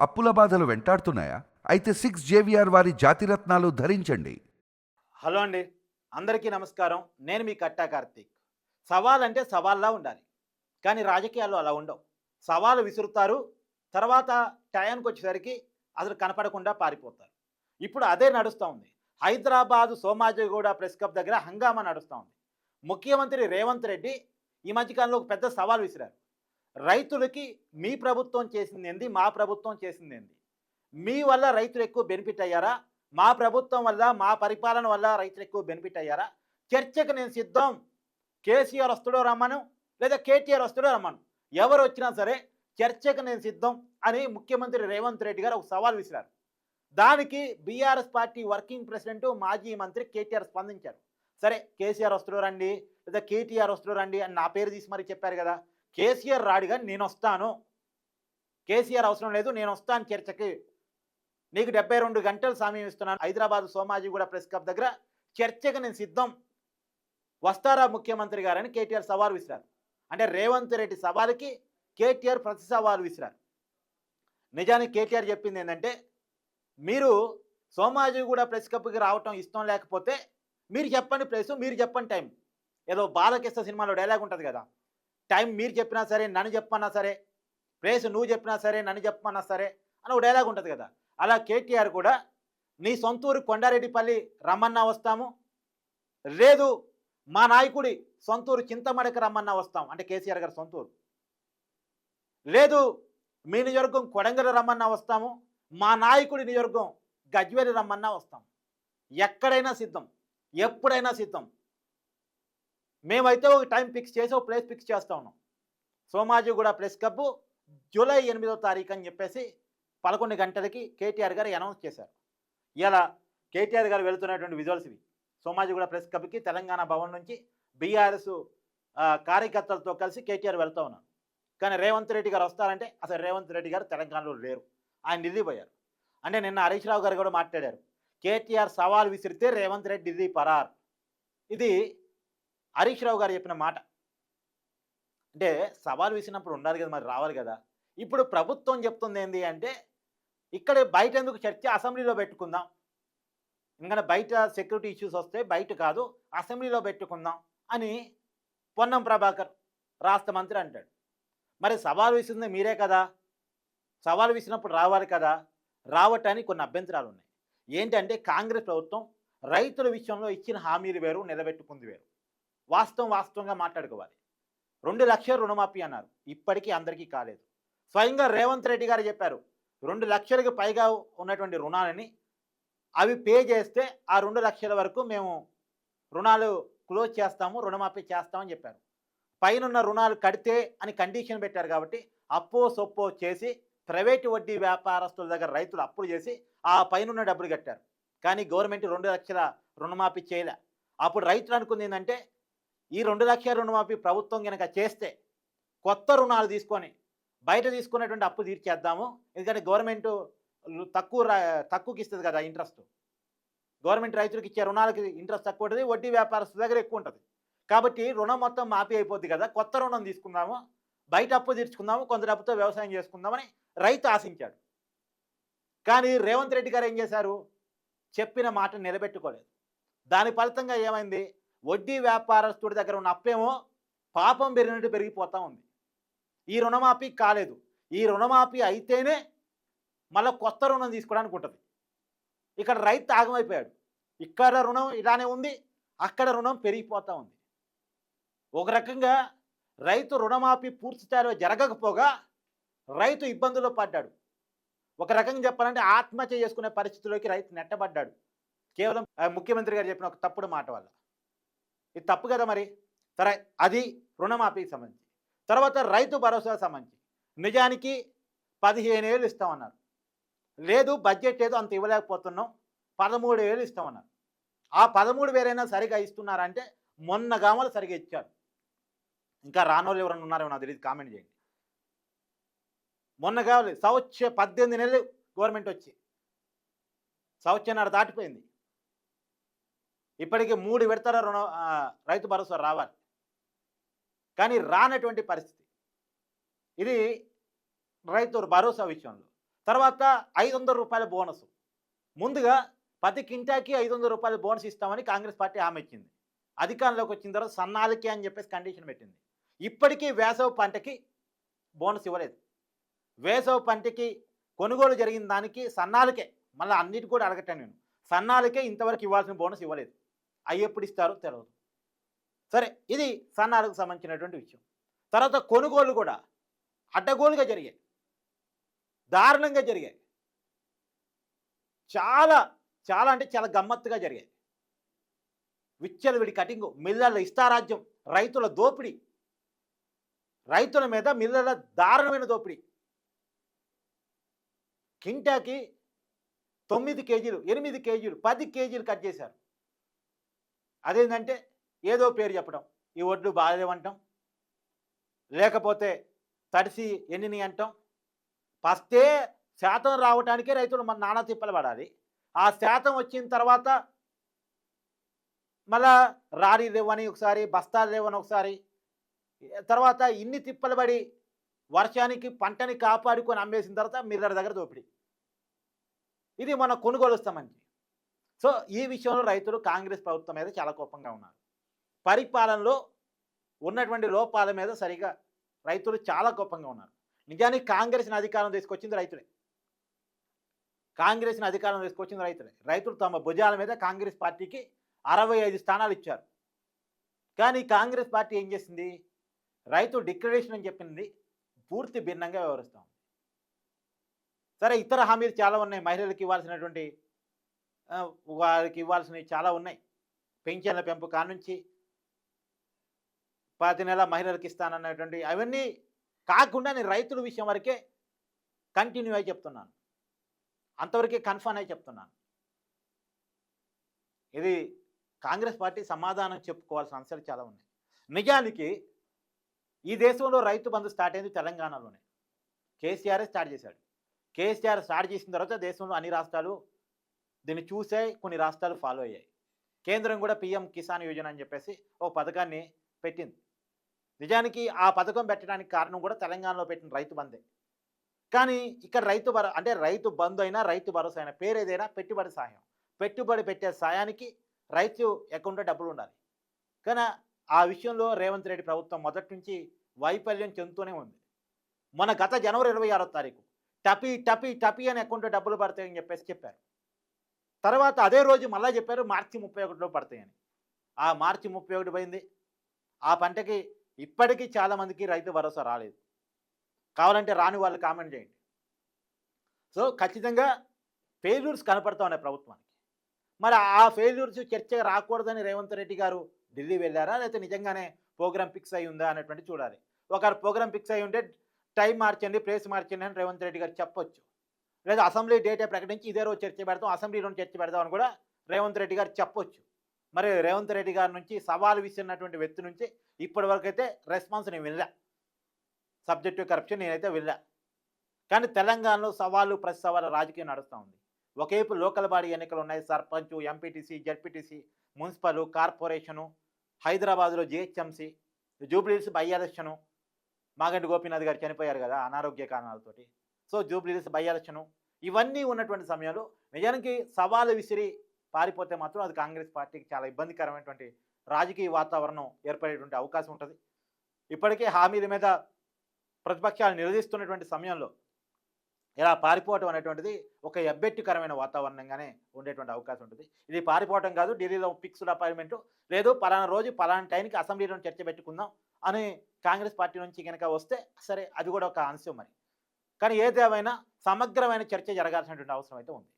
అప్పుల బాధలు వెంటాడుతున్నాయా? అయితే సిక్స్ జేవిఆర్ వారి జాతిరత్నాలు ధరించండి. హలో అండి. అందరికీ నమస్కారం. నేను మీ కట్టా కార్తీక్. సవాల్ అంటే సవాల్లా ఉండాలి. కానీ రాజకీయాల్లో అలా ఉండవు. సవాలు విసురుతారు. తర్వాత టయానికి వచ్చేసరికి అసలు కనపడకుండా పారిపోతారు. ఇప్పుడు అదే నడుస్తూ ఉంది. హైదరాబాదు సోమాజిగూడ ప్రెస్ క్లబ్ దగ్గర హంగామా నడుస్తూ ఉంది. ముఖ్యమంత్రి రేవంత్ రెడ్డి ఈ మధ్యకాలంలో ఒక పెద్ద సవాల్ విసిరారు. రైతులకి మీ ప్రభుత్వం చేసింది ఏంది మా ప్రభుత్వం చేసింది ఏంది మీ వల్ల రైతులు ఎక్కువ బెనిఫిట్ అయ్యారా? మా ప్రభుత్వం వల్ల మా పరిపాలన వల్ల రైతులు ఎక్కువ బెనిఫిట్ అయ్యారా? చర్చకు నేను సిద్ధం. కేసీఆర్ వస్తాడో రమ్మను లేదా కేటీఆర్ వస్తాడో రమ్మను. ఎవరు వచ్చినా సరే చర్చకు నేను సిద్ధం అని ముఖ్యమంత్రి రేవంత్ రెడ్డి గారు ఒక సవాల్ విసిరారు. దానికి బీఆర్ఎస్ పార్టీ వర్కింగ్ ప్రెసిడెంట్ మాజీ మంత్రి కేటీఆర్ స్పందించారు. సరే కేసీఆర్ వస్తాడో రండి లేదా కేటీఆర్ వస్తాడో రండి అని నా పేరు తీసి మరి చెప్పారు కదా. కేసీఆర్ రాడుగా నేను వస్తాను. కేసీఆర్ అవసరం లేదు నేను వస్తాను చర్చకి. నీకు డెబ్బై రెండు గంటలు సమయం ఇస్తున్నాను. హైదరాబాద్ సోమాజిగూడ ప్రెస్ క్లబ్ దగ్గర చర్చకు నేను సిద్ధం. వస్తారా ముఖ్యమంత్రి గారని కేటీఆర్ సవాల్ విసిరారు. అంటే రేవంత్ రెడ్డి సవాలుకి కేటీఆర్ ప్రతి సవాలు విసిరారు. నిజానికి కేటీఆర్ చెప్పింది ఏంటంటే మీరు సోమాజిగూడ ప్రెస్ క్లబ్కి రావటం ఇష్టం లేకపోతే మీరు చెప్పండి ప్లేసు మీరు చెప్పండి టైం. ఏదో బాలకృష్ణ సినిమాలో డైలాగ్ ఉంటుంది కదా టైం మీరు చెప్పినా సరే నన్ను చెప్పన్నా సరే ప్లేస్ నువ్వు చెప్పినా సరే నన్ను చెప్పమన్నా సరే అని ఒక డైలాగ్ ఉంటుంది కదా. అలా కేటీఆర్ కూడా నీ సొంతూరు కొండారెడ్డిపల్లి రమ్మన్నా వస్తాము. లేదు మా నాయకుడి సొంతూరు చింతమడక రమ్మన్నా వస్తాం అంటే కేసీఆర్ గారి సొంతూరు లేదు మీ నియోజకవర్గం కొడంగల్ రమ్మన్నా వస్తాము. మా నాయకుడి నియోజకవర్గం గజ్వేలి రమ్మన్నా వస్తాం. ఎక్కడైనా సిద్ధం. ఎప్పుడైనా సిద్ధం. మేమైతే ఒక టైం ఫిక్స్ చేసి ఒక ప్లేస్ ఫిక్స్ చేస్తా ఉన్నాం. సోమాజిగూడ ప్రెస్ క్లబ్ జూలై ఎనిమిదో తారీఖు అని చెప్పేసి పదకొండు గంటలకి కేటీఆర్ గారు అనౌన్స్ చేశారు. ఇలా కేటీఆర్ గారు వెళుతున్నటువంటి విజువల్స్ ఇవి. సోమాజిగూడ ప్రెస్ క్లబ్కి తెలంగాణ భవన్ నుంచి బీఆర్ఎస్ కార్యకర్తలతో కలిసి కేటీఆర్ వెళ్తూ ఉన్నారు. కానీ రేవంత్ రెడ్డి గారు వస్తారంటే అసలు రేవంత్ రెడ్డి గారు తెలంగాణలో లేరు. ఆయన ఢిల్లీ పోయారు అంటే నిన్న హరీష్ రావు గారు కూడా మాట్లాడారు. కేటీఆర్ సవాల్ విసిరితే రేవంత్ రెడ్డి ఢిల్లీ పరార్. ఇది హరీష్ రావు గారు చెప్పిన మాట. అంటే సవాల్ వేసినప్పుడు ఉండాలి కదా మరి రావాలి కదా. ఇప్పుడు ప్రభుత్వం చెప్తుంది ఏంటి అంటే ఇక్కడ బయట ఎందుకు చర్చ? అసెంబ్లీలో పెట్టుకుందాం. ఇంకా బయట సెక్యూరిటీ ఇష్యూస్ వస్తే బయట కాదు అసెంబ్లీలో పెట్టుకుందాం అని పొన్నం ప్రభాకర్ రాష్ట్ర మంత్రి అంటాడు. మరి సవాల్ విసింది మీరే కదా? సవాల్ వేసినప్పుడు రావాలి కదా? రావటానికి కొన్ని అభ్యంతరాలు ఉన్నాయి. ఏంటంటే కాంగ్రెస్ ప్రభుత్వం రైతుల విషయంలో ఇచ్చిన హామీలు వేరు నిలబెట్టుకుంది వేరు. వాస్తవం వాస్తవంగా మాట్లాడుకోవాలి. రెండు లక్షల రుణమాఫీ అన్నారు. ఇప్పటికీ అందరికీ కాలేదు. స్వయంగా రేవంత్ రెడ్డి గారు చెప్పారు రెండు లక్షలకు పైగా ఉన్నటువంటి రుణాలని అవి పే చేస్తే ఆ రెండు లక్షల వరకు మేము రుణాలు క్లోజ్ చేస్తాము రుణమాఫీ చేస్తామని చెప్పారు. పైనున్న రుణాలు కడితే అని కండిషన్ పెట్టారు కాబట్టి అప్పో సొప్పో చేసి ప్రైవేటు వడ్డీ వ్యాపారస్తుల దగ్గర రైతులు అప్పులు చేసి ఆ పైనున్న డబ్బులు కట్టారు. కానీ గవర్నమెంట్ రెండు లక్షల రుణమాఫీ చేయలే. అప్పుడు రైతులు అనుకుంది ఏంటంటే ఈ రెండు లక్షల రుణమాఫీ ప్రభుత్వం కనుక చేస్తే కొత్త రుణాలు తీసుకొని బయట తీసుకునేటువంటి అప్పు తీర్చేద్దాము. ఎందుకంటే గవర్నమెంట్ తక్కువ తక్కువకి ఇస్తుంది కదా ఇంట్రెస్ట్. గవర్నమెంట్ రైతులకు ఇచ్చే రుణాలకి ఇంట్రెస్ట్ తక్కువ ఉంటుంది వడ్డీ వ్యాపారస్తుల దగ్గర ఎక్కువ ఉంటుంది. కాబట్టి రుణం మొత్తం మాఫీ అయిపోద్ది కదా కొత్త రుణం తీసుకుందాము బయట అప్పు తీర్చుకుందాము కొంత డబ్బుతో వ్యవసాయం చేసుకుందామని రైతు ఆశించాడు. కానీ రేవంత్ రెడ్డి గారు ఏం చేశారు? చెప్పిన మాట నిలబెట్టుకోలేదు. దాని ఫలితంగా ఏమైంది? వడ్డీ వ్యాపారస్తుడి దగ్గర ఉన్న అప్పేమో పాపం పెరిగినట్టు పెరిగిపోతూ ఉంది. ఈ రుణమాఫీ కాలేదు. ఈ రుణమాఫీ అయితేనే మళ్ళీ కొత్త రుణం తీసుకోవడానికి ఉంటుంది. ఇక్కడ రైతు ఆగమైపోయాడు. ఇక్కడ రుణం ఇలానే ఉంది అక్కడ రుణం పెరిగిపోతూ ఉంది. ఒక రకంగా రైతు రుణమాఫీ పూర్తి స్థాయిలో జరగకపోగా రైతు ఇబ్బందుల్లో పడ్డాడు. ఒక రకంగా చెప్పాలంటే ఆత్మహత్య చేసుకునే పరిస్థితిలోకి రైతు నెట్టబడ్డాడు. కేవలం ముఖ్యమంత్రి గారు చెప్పిన ఒక తప్పుడు మాట వల్ల. ఇది తప్పు కదా మరి? సరే అది రుణమాఫీకి సంబంధించి. తర్వాత రైతు భరోసా సంబంధించి. నిజానికి పదిహేను ఏళ్ళు ఇస్తామన్నారు. లేదు బడ్జెట్ ఏదో అంత ఇవ్వలేకపోతున్నాం. పదమూడు వేలు ఇస్తామన్నారు. ఆ పదమూడు వేలైనా సరిగా ఇస్తున్నారంటే మొన్న గామలు సరిగా ఇచ్చారు. ఇంకా రానోళ్ళు ఎవరైనా ఉన్నారో నాకు తెలియదు కామెంట్ చేయండి. మొన్న కావాలి సంవత్సర పద్దెనిమిది నెలలు గవర్నమెంట్ వచ్చి. సంవత్సరన్నర దాటిపోయింది. ఇప్పటికి మూడు విడతల రుణ రైతు భరోసా రావాలి. కానీ రానటువంటి పరిస్థితి. ఇది రైతు భరోసా విషయంలో. తర్వాత ఐదు వందల రూపాయల బోనస్. ముందుగా ప్రతి కింటాకి ఐదు వందల రూపాయల బోనస్ ఇస్తామని కాంగ్రెస్ పార్టీ హామీ ఇచ్చింది. అధికారంలోకి వచ్చిన తర్వాత సన్నాలకే అని చెప్పేసి కండిషన్ పెట్టింది. ఇప్పటికీ వేసవి పంటకి బోనస్ ఇవ్వలేదు. వేసవి పంటకి కొనుగోలు జరిగిన దానికి సన్నాలకే మళ్ళీ అన్నిటి కూడా అడగటాను నేను. సన్నాలకే ఇంతవరకు ఇవ్వాల్సిన బోనస్ ఇవ్వలేదు. అవి ఎప్పుడు ఇస్తారో తెలియదు సరే ఇది సన్నాలకు సంబంధించినటువంటి విషయం. తర్వాత కొనుగోలు కూడా అడ్డగోలుగా జరిగాయి. దారుణంగా జరిగాయి. చాలా చాలా అంటే చాలా గమ్మత్తుగా జరిగాయి. విచ్చలవిడి కటింగు మిల్లర్ల ఇస్తారాజ్యం రైతుల దోపిడీ. రైతుల మీద మిల్లర్ల దారుణమైన దోపిడీ. కింటాకి తొమ్మిది కేజీలు ఎనిమిది కేజీలు పది కేజీలు కట్ చేశారు. అదేంటంటే ఏదో పేరు చెప్పడం. ఈ ఒడ్లు బాగాలేవంటాం లేకపోతే తడిసి ఎన్నిని అంటాం. ఫస్టే శాతం రావడానికే రైతులు మన నానా తిప్పలు పడాలి. ఆ శాతం వచ్చిన తర్వాత మళ్ళా రారీ లేవని ఒకసారి బస్తాలు లేవని ఒకసారి తర్వాత ఇన్ని తిప్పలు పడి వర్షానికి పంటని కాపాడుకొని అమ్మేసిన తర్వాత మిర్రర్ దగ్గర దోపిడి. ఇది మన కొనుగోలుస్తామండి సో ఈ విషయంలో రైతులు కాంగ్రెస్ ప్రభుత్వం మీద చాలా కోపంగా ఉన్నారు. పరిపాలనలో ఉన్నటువంటి లోపాల మీద సరిగా రైతులు చాలా కోపంగా ఉన్నారు. నిజానికి కాంగ్రెస్ని అధికారం తీసుకొచ్చింది రైతులే. కాంగ్రెస్ని అధికారం తీసుకొచ్చింది రైతులే. రైతులు తమ భుజాల మీద కాంగ్రెస్ పార్టీకి అరవై ఐదు స్థానాలు ఇచ్చారు. కానీ కాంగ్రెస్ పార్టీ ఏం చేసింది? రైతు డిక్లరేషన్ అని చెప్పింది. పూర్తి భిన్నంగా వ్యవహరిస్తాం సరే ఇతర హామీలు చాలా ఉన్నాయి. మహిళలకు ఇవ్వాల్సినటువంటి వారికి ఇవ్వాల్సినవి చాలా ఉన్నాయి. పెన్షన్ల పెంపు కానుంచి ప్రతి నెల మహిళలకు ఇస్తానన్నటువంటి అవన్నీ కాకుండా నేను రైతుల విషయం వరకే కంటిన్యూ అయి చెప్తున్నాను. అంతవరకే కన్ఫర్మ్ అయి చెప్తున్నాను. ఇది కాంగ్రెస్ పార్టీ సమాధానం చెప్పుకోవాల్సిన అంశాలు చాలా ఉన్నాయి. నిజానికి ఈ దేశంలో రైతు బంధు స్టార్ట్ అయింది తెలంగాణలోనే. కేసీఆర్ స్టార్ట్ చేశాడు. కేసీఆర్ స్టార్ట్ చేసిన తర్వాత దేశంలో అన్ని రాష్ట్రాలు దీన్ని చూసే కొన్ని రాష్ట్రాలు ఫాలో అయ్యాయి. కేంద్రం కూడా పిఎం కిసాన్ యోజన అని చెప్పేసి ఓ పథకాన్ని పెట్టింది. నిజానికి ఆ పథకం పెట్టడానికి కారణం కూడా తెలంగాణలో పెట్టిన రైతు బందే కానీ ఇక్కడ రైతు భరో అంటే రైతు బంధు అయినా రైతు భరోసా అయినా పేరు ఏదైనా పెట్టుబడి సాయం. పెట్టుబడి పెట్టే సాయానికి రైతు అకౌంట్లో డబ్బులు ఉండాలి. కానీ ఆ విషయంలో రేవంత్ రెడ్డి ప్రభుత్వం మొదటి నుంచి వైఫల్యం చెందుతూనే ఉంది. మన గత జనవరి ఇరవై ఆరో తారీఖు టపీ టపీ టపీ అని అకౌంట్లో డబ్బులు పడతాయని చెప్పేసి చెప్పారు. తర్వాత అదే రోజు మళ్ళీ చెప్పారు మార్చి ముప్పై ఒకటిలో పడతాయని. ఆ మార్చి ముప్పై ఒకటి పోయింది. ఆ పంటకి ఇప్పటికీ చాలామందికి రైతు భరోసా రాలేదు. కావాలంటే రాని వాళ్ళు కామెంట్ చేయండి. సో ఖచ్చితంగా ఫెయిల్యూర్స్ కనపడతా ఉన్నాయి ప్రభుత్వానికి. మరి ఆ ఫెయిల్యూర్స్ చర్చ రాకూడదని రేవంత్ రెడ్డి గారు ఢిల్లీ వెళ్ళారా? లేకపోతే నిజంగానే ప్రోగ్రామ్ ఫిక్స్ అయి ఉందా అనేటువంటి చూడాలి. ఒకరు ప్రోగ్రామ్ ఫిక్స్ అయి ఉంటే టైం మార్చండి ప్లేస్ మార్చండి అని రేవంత్ రెడ్డి గారు చెప్పొచ్చు. లేదా అసెంబ్లీ డేటే ప్రకటించి ఇదే రోజు చర్చ పెడతాం అసెంబ్లీలో చర్చ పెడదామని కూడా రేవంత్ రెడ్డి గారు చెప్పొచ్చు. మరి రేవంత్ రెడ్డి గారి నుంచి సవాలు విసిరినటువంటి వ్యక్తి నుంచి ఇప్పటి అయితే రెస్పాన్స్ నేను వినలే. సబ్జెక్టివ్ కరప్షన్ నేనైతే వినలే. కానీ తెలంగాణలో సవాళ్ళు ప్రతి సవాలు రాజకీయం నడుస్తూ ఉంది. ఒకవైపు లోకల్ బాడీ ఎన్నికలు ఉన్నాయి sarpanch MPTC ZPTC municipal corporation హైదరాబాద్లో GHMC Jubilee Hills by election Maganti Gopinath గారు చనిపోయారు కదా అనారోగ్య కారణాలతోటి. సో జూబ్లీస్ బై ఎలక్షను ఇవన్నీ ఉన్నటువంటి సమయంలో నిజానికి సవాలు విసిరి పారిపోతే మాత్రం అది కాంగ్రెస్ పార్టీకి చాలా ఇబ్బందికరమైనటువంటి రాజకీయ వాతావరణం ఏర్పడేటువంటి అవకాశం ఉంటుంది. ఇప్పటికే హామీల మీద ప్రతిపక్షాలు నిలదీస్తున్నటువంటి సమయంలో ఇలా పారిపోవటం అనేటువంటిది ఒక ఎబ్బెట్టికరమైన వాతావరణంగానే ఉండేటువంటి అవకాశం ఉంటుంది. ఇది పారిపోవటం కాదు ఢిల్లీలో ఫిక్స్డ్ అపాయింట్మెంట్. లేదు పలానా రోజు పలానా టైంకి అసెంబ్లీలో చర్చ పెట్టుకుందాం అని కాంగ్రెస్ పార్టీ నుంచి కనుక వస్తే సరే అది కూడా ఒక అంశం మరి. కానీ ఏదేమైనా సమగ్రమైన చర్చ జరగాల్సినటువంటి అవసరం అయితే ఉంది.